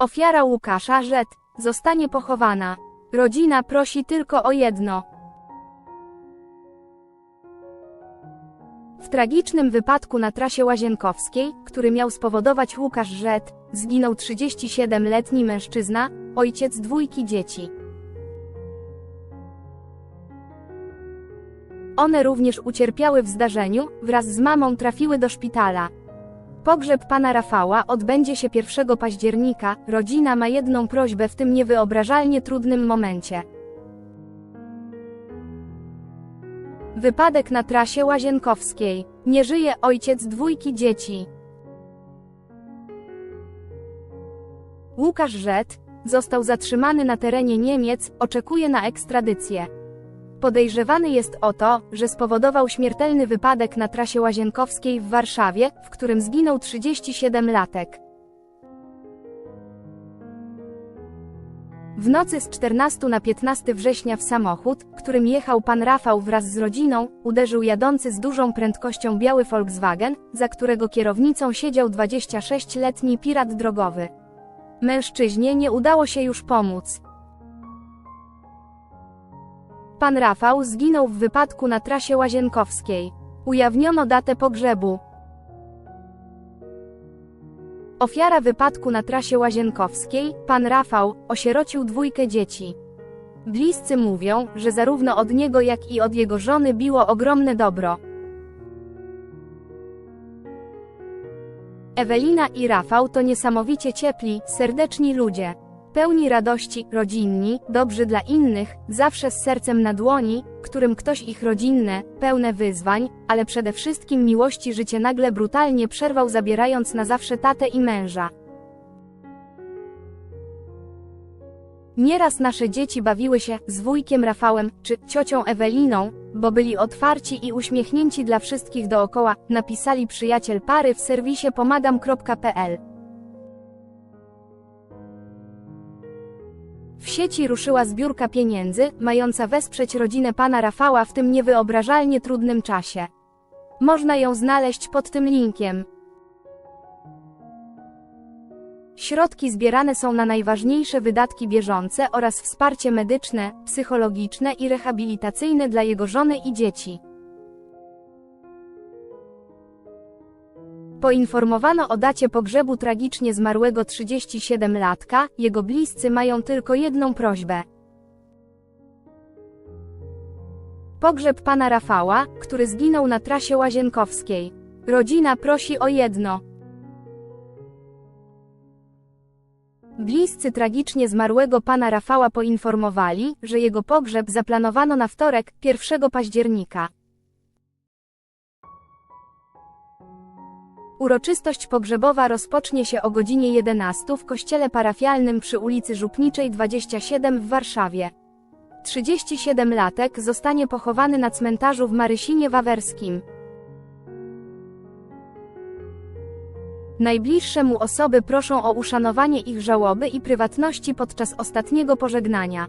Ofiara Łukasza Rzet zostanie pochowana. Rodzina prosi tylko o jedno. W tragicznym wypadku na trasie Łazienkowskiej, który miał spowodować Łukasz Rzet, zginął 37-letni mężczyzna, ojciec dwójki dzieci. One również ucierpiały w zdarzeniu, wraz z mamą trafiły do szpitala. Pogrzeb pana Rafała odbędzie się 1 października, rodzina ma jedną prośbę w tym niewyobrażalnie trudnym momencie. Wypadek na trasie Łazienkowskiej. Nie żyje ojciec dwójki dzieci. Łukasz Rzet został zatrzymany na terenie Niemiec, oczekuje na ekstradycję. Podejrzewany jest o to, że spowodował śmiertelny wypadek na trasie Łazienkowskiej w Warszawie, w którym zginął 37-latek. W nocy z 14 na 15 września w samochód, którym jechał pan Rafał wraz z rodziną, uderzył jadący z dużą prędkością biały Volkswagen, za którego kierownicą siedział 26-letni pirat drogowy. Mężczyźnie nie udało się już pomóc. Pan Rafał zginął w wypadku na trasie Łazienkowskiej. Ujawniono datę pogrzebu. Ofiara wypadku na trasie Łazienkowskiej, pan Rafał, osierocił dwójkę dzieci. Bliscy mówią, że zarówno od niego jak i od jego żony biło ogromne dobro. Ewelina i Rafał to niesamowicie ciepli, serdeczni ludzie. Pełni radości, rodzinni, dobrzy dla innych, zawsze z sercem na dłoni, którym ktoś ich rodzinne, pełne wyzwań, ale przede wszystkim miłości życie nagle brutalnie przerwał zabierając na zawsze tatę i męża. Nieraz nasze dzieci bawiły się z wujkiem Rafałem czy ciocią Eweliną, bo byli otwarci i uśmiechnięci dla wszystkich dookoła, napisali przyjaciel pary w serwisie pomagam.pl. W sieci ruszyła zbiórka pieniędzy, mająca wesprzeć rodzinę pana Rafała w tym niewyobrażalnie trudnym czasie. Można ją znaleźć pod tym linkiem. Środki zbierane są na najważniejsze wydatki bieżące oraz wsparcie medyczne, psychologiczne i rehabilitacyjne dla jego żony i dzieci. Poinformowano o dacie pogrzebu tragicznie zmarłego 37-latka, jego bliscy mają tylko jedną prośbę. Pogrzeb pana Rafała, który zginął na trasie Łazienkowskiej. Rodzina prosi o jedno. Bliscy tragicznie zmarłego pana Rafała poinformowali, że jego pogrzeb zaplanowano na wtorek, 1 października. Uroczystość pogrzebowa rozpocznie się o godzinie 11 w kościele parafialnym przy ulicy Żupniczej 27 w Warszawie. 37-latek zostanie pochowany na cmentarzu w Marysinie Wawerskim. Najbliższe mu osoby proszą o uszanowanie ich żałoby i prywatności podczas ostatniego pożegnania.